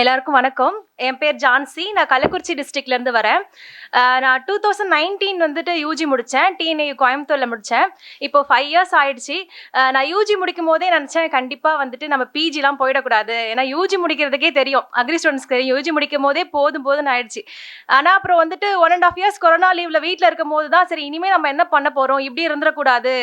எல்லாருக்கும் வணக்கம். என் பேர் ஜான்சி. நான் கள்ளக்குறிச்சி டிஸ்ட்ரிக்ட்லேருந்து வரேன். நான் டூ தௌசண்ட் நைன்டீன் வந்துட்டு யூஜி முடித்தேன் டிஎன்ஏ கோயம்புத்தூரில் முடித்தேன் இப்போ ஃபைவ் இயர்ஸ் ஆயிடுச்சு. நான் யூஜி முடிக்கும் போதே நினச்சேன் கண்டிப்பாக வந்துட்டு நம்ம பிஜிலாம் போயிடக்கூடாது. ஏன்னா யூஜி முடிக்கிறதுக்கே தெரியும். அக்ரி ஸ்டூடெண்ட்ஸ்க்கு தெரியும். யூஜி முடிக்கும் போதே போதும் போதும்னு ஆயிடுச்சு. ஆனால் அப்புறம் வந்துட்டு one and half years corona லீவில் வீட்டில் இருக்கும் போது தான் சரி இனிமேல் நம்ம என்ன பண்ண போகிறோம் இப்படி இருந்துடக்கூடாது.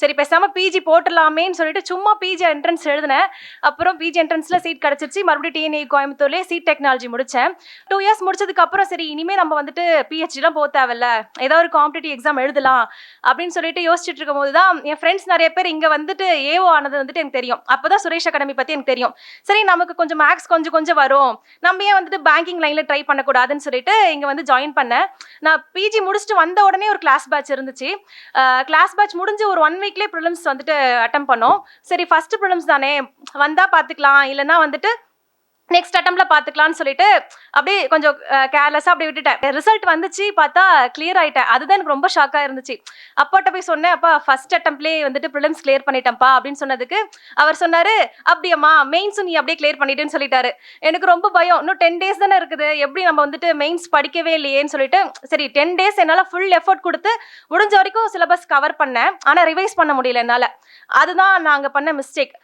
சரி பேசாம பிஜி போட்டுடலாமேன்னு சொல்லிட்டு சும்மா பிஜி என்ட்ரன்ஸ் எழுதினேன். அப்புறம் பிஜி என்ட்ரன்ஸ்ல சீட் கிடைச்சிருச்சு. மறுபடியும் டிஎன்ஏ கோயம்புத்தூர்லேயே சீட் டெக்னாலஜி முடிச்சேன். டூ இயர்ஸ் முடிச்சதுக்கு அப்புறம் சரி இனிமே நம்ம வந்துட்டு பிஹெச்டிலாம் போக தேவையில்ல. ஏதோ ஒரு காம்படிட்டிவ் எக்ஸாம் எழுதலாம் அப்படின்னு சொல்லிட்டு யோசிச்சுட்டு இருக்கும் போது தான் என் ஃப்ரெண்ட்ஸ் நிறைய பேர் இங்க வந்துட்டு ஏஓ ஆனது வந்துட்டு எனக்கு தெரியும். அப்பதான் சுரேஷ் அகாடமி பத்தி எனக்கு தெரியும். சரி நமக்கு கொஞ்சம் மேக்ஸ் கொஞ்சம் கொஞ்சம் வரும். நம்ம ஏன் வந்துட்டு பேங்கிங் லைன்ல ட்ரை பண்ணக்கூடாதுன்னு சொல்லிட்டு இங்க வந்து ஜாயின் பண்ணேன். நான் பிஜி முடிச்சுட்டு வந்த உடனே ஒரு கிளாஸ் பேட்ச் இருந்துச்சு. கிளாஸ் பேட்ச் முடிஞ்சு ஒரு ஒன் வீக்லேயே ப்ரிலிம்ஸ் வந்துட்டு அட்டம் பண்ணோம். சரி ஃபர்ஸ்ட் ப்ரிலிம்ஸ் தானே? வந்தா பார்த்துக்கலாம் இல்லைன்னா வந்துட்டு நெக்ஸ்ட் அட்டம்ல பாத்துக்கலாம்னு சொல்லிட்டு அப்படியே கொஞ்சம் கேர்லெஸ்ஸாக அப்படியே விட்டுட்டேன். ரிசல்ட் வந்துச்சு பார்த்தா கிளியர் ஆயிட்டேன். அதுதான் எனக்கு ரொம்ப ஷாக்காக இருந்துச்சு. அப்பாட்ட போய் சொன்னேன் அப்பா ஃபர்ஸ்ட் அட்டம்ப்லேயே வந்துட்டு ப்ரிலிம்ஸ் கிளியர் பண்ணிட்டேன்ப்பா அப்படின்னு சொன்னதுக்கு அவர் சொன்னாரு அப்படியம்மா மெயின்ஸும் நீ அப்படியே கிளியர் பண்ணிட்டேன்னு சொல்லிட்டாரு. எனக்கு ரொம்ப பயம். இன்னும் டென் டேஸ் தானே இருக்குது. எப்படி நம்ம வந்துட்டு மெயின்ஸ் படிக்கவே இல்லையேன்னு சொல்லிட்டு சரி டென் டேஸ் என்னால் ஃபுல் எஃபோர்ட் கொடுத்து முடிஞ்ச வரைக்கும் சிலபஸ் கவர் பண்ணேன். ஆனால் ரிவைஸ் பண்ண முடியல என்னால். அதுதான் நாங்கள் பண்ண மிஸ்டேக்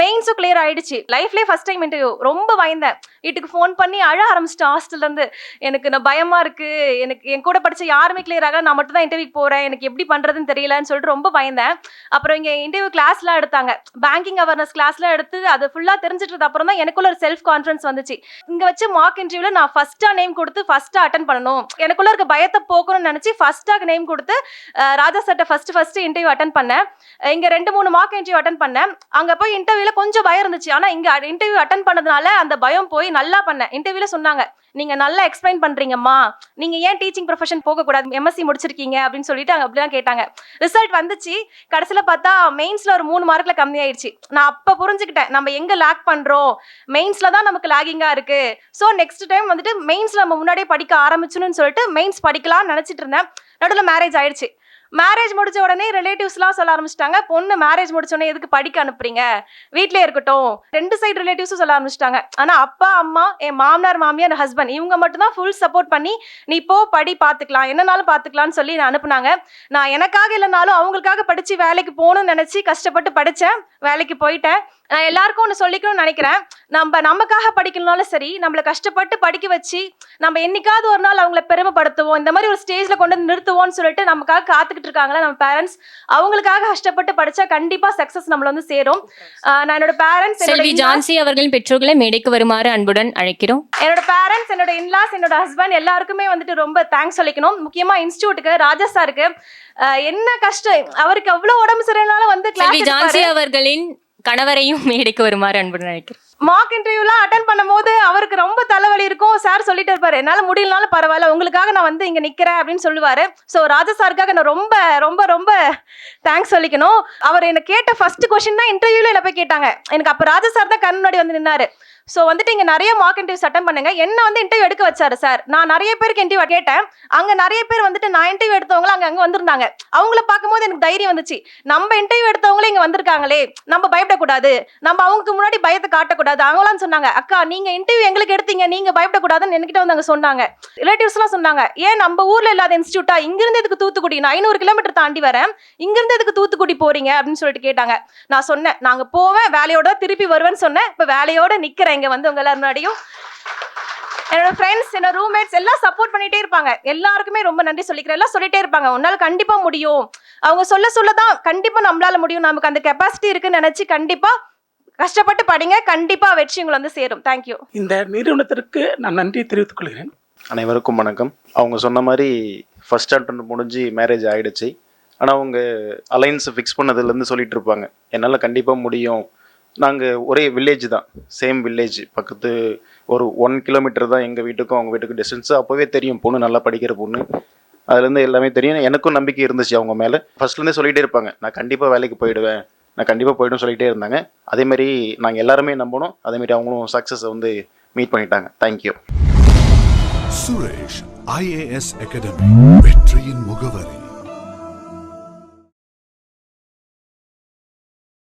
மெயின்ஸும் கிளியர் ஆயிடுச்சு. லைஃப்லேயே ஃபர்ஸ்ட் டைம் இன்டர்வியூ ரொம்ப பயந்தேன். வீட்டுக்கு ஃபோன் பண்ணி அழ ஆரம்பிச்சிட்டேன். ஹாஸ்டல்லேருந்து எனக்கு நான் பயமாக இருக்குது எனக்கு என் கூட படிச்ச யாருமே கிளியர் ஆகல. நான் மட்டும் தான் இன்டர்வியூ போகிறேன் எனக்கு எப்படி பண்ணுறதுன்னு தெரியலன்னு சொல்லிட்டு ரொம்ப பயந்தேன். அப்புறம் இங்கே இன்டர்வியூ கிளாஸ்லாம் எடுத்தாங்க. பேங்கிங் அவேர்னஸ் கிளாஸ்லாம் எடுத்து அது ஃபுல்லாக தெரிஞ்சிட்டது அப்புறம் தான் எனக்குள்ள ஒரு செல்ஃப் கான்ஃபிடன்ஸ் வந்துச்சு. இங்கே வச்சு மார்க் இன்டர்வியூவில் நான் ஃபஸ்ட்டாக நேம் கொடுத்து ஃபஸ்ட்டாக அட்டன் பண்ணணும். எனக்குள்ள இருக்க பயத்தை போக்கணும்னு நினச்சி ஃபஸ்ட்டாக நேம் கொடுத்து ராஜா சட்டை ஃபஸ்ட்டு ஃபஸ்ட்டு இன்டர்வியூ அட்டன் பண்ணேன். இங்கே ரெண்டு மூணு மார்க் இன்டர்வியூ அட்டன் பண்ணேன். அங்கே போய் இன்டர்வியூல கொஞ்சம் பயம் இருந்துச்சு. ஆனா இங்க இன்டர்வியூ அட்டன் பண்ணதுனால அந்த பயம் போய் நல்லா பண்ணேன். இன்டர்வியூல சொன்னாங்க நீங்க நல்லா எக்ஸ்பிளைன் பண்றீங்கம்மா. நீங்க ஏன் டீச்சிங் ப்ரொஃபஷன் போக கூடாது எம்எஸ்சி முடிச்சிருக்கீங்க அப்படின்னு சொல்லிட்டு அங்க அப்படிலாம் கேட்டாங்க. ரிசல்ட் வந்துச்சு. கடைசியில பார்த்தா மெயின்ஸ்ல ஒரு மூணு மார்க்ல கம்மி ஆயிடுச்சு நான் அப்ப புரிஞ்சுக்கிட்டேன் நம்ம எங்க லாக் பண்றோம்? மெயின்ஸ்ல தான் நமக்கு லாகிங்கா இருக்கு. ஸோ நெக்ஸ்ட் டைம் வந்துட்டு மெயின்ஸ்ல நம்ம முன்னாடியே படிக்க ஆரம்பிச்சணும்னு சொல்லிட்டு மெயின்ஸ் படிக்கலாம்னு நினைச்சிட்டு இருந்தேன். நடுவில் மேரேஜ் ஆயிடுச்சு மேரேஜ் முடிச்ச உடனே ரிலேட்டிவ்ஸ்லாம் சொல்ல ஆரம்பிச்சிட்டாங்க. பொண்ணு மேரேஜ் முடிச்ச உடனே எதுக்கு படிக்க அனுப்புறீங்க? வீட்லயே இருக்கட்டும். ரெண்டு சைடு ரிலேட்டிவ்ஸும் சொல்ல ஆரம்பிச்சிட்டாங்க. ஆனா அப்பா அம்மா என் மாமனார் மாமியார் ஹஸ்பண்ட் இவங்க மட்டும் தான் ஃபுல் சப்போர்ட் பண்ணி நீ போ படி பார்த்துக்கலாம் என்னனாலும் பாத்துக்கலாம்னு சொல்லி நான் அனுப்புனாங்க. நான் எனக்காக இல்லைனாலும் அவங்களுக்காக படிச்சு வேலைக்கு போகணும்னு நினைச்சு கஷ்டப்பட்டு படிச்சேன். வேலைக்கு போயிட்டேன். நான் எல்லாருக்கும் ஒன்று சொல்லிக்கணும்னு நினைக்கிறேன். நம்ம நமக்காக படிக்கணும்னாலும் சரி நம்மளை கஷ்டப்பட்டு படிக்க வச்சு நம்ம என்னைக்காவது ஒரு நாள் அவங்கள பெருமைப்படுத்துவோம் இந்த மாதிரி ஒரு ஸ்டேஜ்ல கொண்டு வந்து நிறுத்துவோம்னு சொல்லிட்டு நமக்காக காத்துக்கிட்டு இருக்காங்களா நம்ம பேரண்ட்ஸ் அவங்களுக்காக கஷ்டப்பட்டு படிச்சா கண்டிப்பா சக்சஸ் நம்மள வந்து சேரும். நான் என்னோட பேரண்ட்ஸ் செல்வி ஜான்சி அவர்களின் பெற்றோர்களை மேடைக்கு வருமாறு அன்புடன் அழைக்கிறோம். என்னோட பேரண்ட்ஸ் என்னோட இன்லாஸ் என்னோட ஹஸ்பண்ட் எல்லாருக்குமே வந்துட்டு ரொம்ப தேங்க்ஸ் சொல்லிக்கணும் முக்கியமா இன்ஸ்டியூட்டுக்கு ராஜா சாருக்கு என்ன கஷ்டம்? அவருக்கு அவ்வளவு உடம்பு சரியில்லைனாலும் வந்து ஜான்சி அவர்களின் கணவரையும் மேடைக்கு வருமாறு அன்புடன் அழைக்கிறோம். மார்க் இன்டர்வியூலாம் அட்டன் பண்ணும்போது அவருக்கு ரொம்ப தலைவலி இருக்கும். சார் சொல்லிட்டு இருப்பாரு என்னால் முடியலனாலும் பரவாயில்ல உங்களுக்காக நான் வந்து இங்கே நிற்கிறேன் அப்படின்னு சொல்லுவார். ஸோ ராஜா சாருக்காக நான் ரொம்ப ரொம்ப ரொம்ப தேங்க்ஸ் சொல்லிக்கணும். அவர் என்னை கேட்ட ஃபர்ஸ்ட் கொஸ்டின் தான் இன்டர்வியூவில் என்ன போய் கேட்டாங்க. எனக்கு அப்போ ராஜா சார் தான் கண் முன்னாடி வந்து நின்னாரு. ஸோ வந்துட்டு இங்கே நிறைய மார்க் இன்டர்வியூஸ் அட்டன் பண்ணுங்க. என்ன வந்து இன்டர்வியூ எடுக்க வச்சாரு சார் நான் நிறைய பேருக்கு இன்டர்வியூ கேட்டேன். அங்கே நிறைய பேர் வந்துட்டு நான் இன்டர்வியூ எடுத்தவங்களும் அங்கே அங்கே வந்திருந்தாங்க. அவங்கள பார்க்கும்போது எனக்கு தைரியம் வந்துச்சு. நம்ம இன்டர்வியூ எடுத்தவங்களே இங்கே வந்திருக்காங்களே. நம்ம பயப்படக்கூடாது. நம்ம அவங்களுக்கு முன்னாடி பயத்தை காட்டக்கூடாது. அவங்களாம் சொன்னாங்க அக்கா நீங்க இன்டர்வியூ எங்களுக்கு எடுத்தீங்க நீங்க பயப்படக்கூடாதுன்னு என்கிட்ட வந்து அங்க சொன்னாங்க. ரிலேட்டிவ்ஸ்லாம் சொன்னாங்க ஏன் நம்ம ஊர்ல இல்லாத இன்ஸ்டியூட்டா இங்கிருந்து எதுக்கு தூத்துக்குடி? நான் ஐநூறு கிலோமீட்டர் தாண்டி வரேன். இங்கிருந்து எதுக்கு தூத்துக்குடி போறீங்க? அப்படின்னு சொல்லிட்டு கேட்டாங்க. நான் சொன்னேன் நாங்க போவேன் வேலையோட திருப்பி வருவேன்னு சொன்னேன். இப்ப வேலையோட நிக்கிறேன் இங்க வந்து உங்க எல்லாரும் முன்னாடியும். என்னோட ஃப்ரெண்ட்ஸ் என்னோட ரூம்மேட்ஸ் எல்லாம் சப்போர்ட் பண்ணிட்டே இருப்பாங்க. எல்லாருக்குமே ரொம்ப நன்றி சொல்லிக்கிறேன். எல்லாம் சொல்லிட்டே இருப்பாங்க. உன்னால கண்டிப்பா முடியும். அவங்க சொல்ல சொல்ல தான் கண்டிப்பா நம்மளால முடியும். நமக்கு அந்த கெப்பாசிட்டி இருக்குன்னு நினைச்சு கண்டிப்பா கஷ்டப்பட்டு படிங்க கண்டிப்பா வெற்றி உங்களை வந்து சேரும். தேங்க்யூ இந்த நிறுவனத்திற்கு நான் நன்றி தெரிவித்துக் கொள்கிறேன். அனைவருக்கும் வணக்கம். அவங்க சொன்ன மாதிரி ஃபர்ஸ்ட் அட்டன் முடிஞ்சு மேரேஜ் ஆயிடுச்சு. ஆனால் அவங்க அலைன்ஸ் ஃபிக்ஸ் பண்ணதுலேருந்து சொல்லிட்டு இருப்பாங்க. என்னால் கண்டிப்பாக முடியும். நாங்கள் ஒரே வில்லேஜ் தான். சேம் வில்லேஜ் பக்கத்து ஒரு ஒன் கிலோமீட்டர் தான் எங்கள் வீட்டுக்கும் அவங்க வீட்டுக்கும் டிஸ்டன்ஸ் அப்போவே தெரியும் பொண்ணு நல்லா படிக்கிற பொண்ணு. அதுலேருந்து எல்லாமே தெரியும். எனக்கும் நம்பிக்கை இருந்துச்சு அவங்க மேலே. ஃபர்ஸ்ட்லேருந்தே சொல்லிகிட்டே இருப்பாங்க. நான் கண்டிப்பாக வேலைக்கு போயிடுவேன். நான் கண்டிப்பாக போயிடும் சொல்லிகிட்டே இருந்தாங்க. அதேமாரி நாங்கள் எல்லாருமே நம்பணும். அதேமாரி அவங்களும் சக்ஸஸை வந்து மீட் பண்ணிட்டாங்க. தேங்க்யூ அகாடமி வெற்றியின் முகவரி.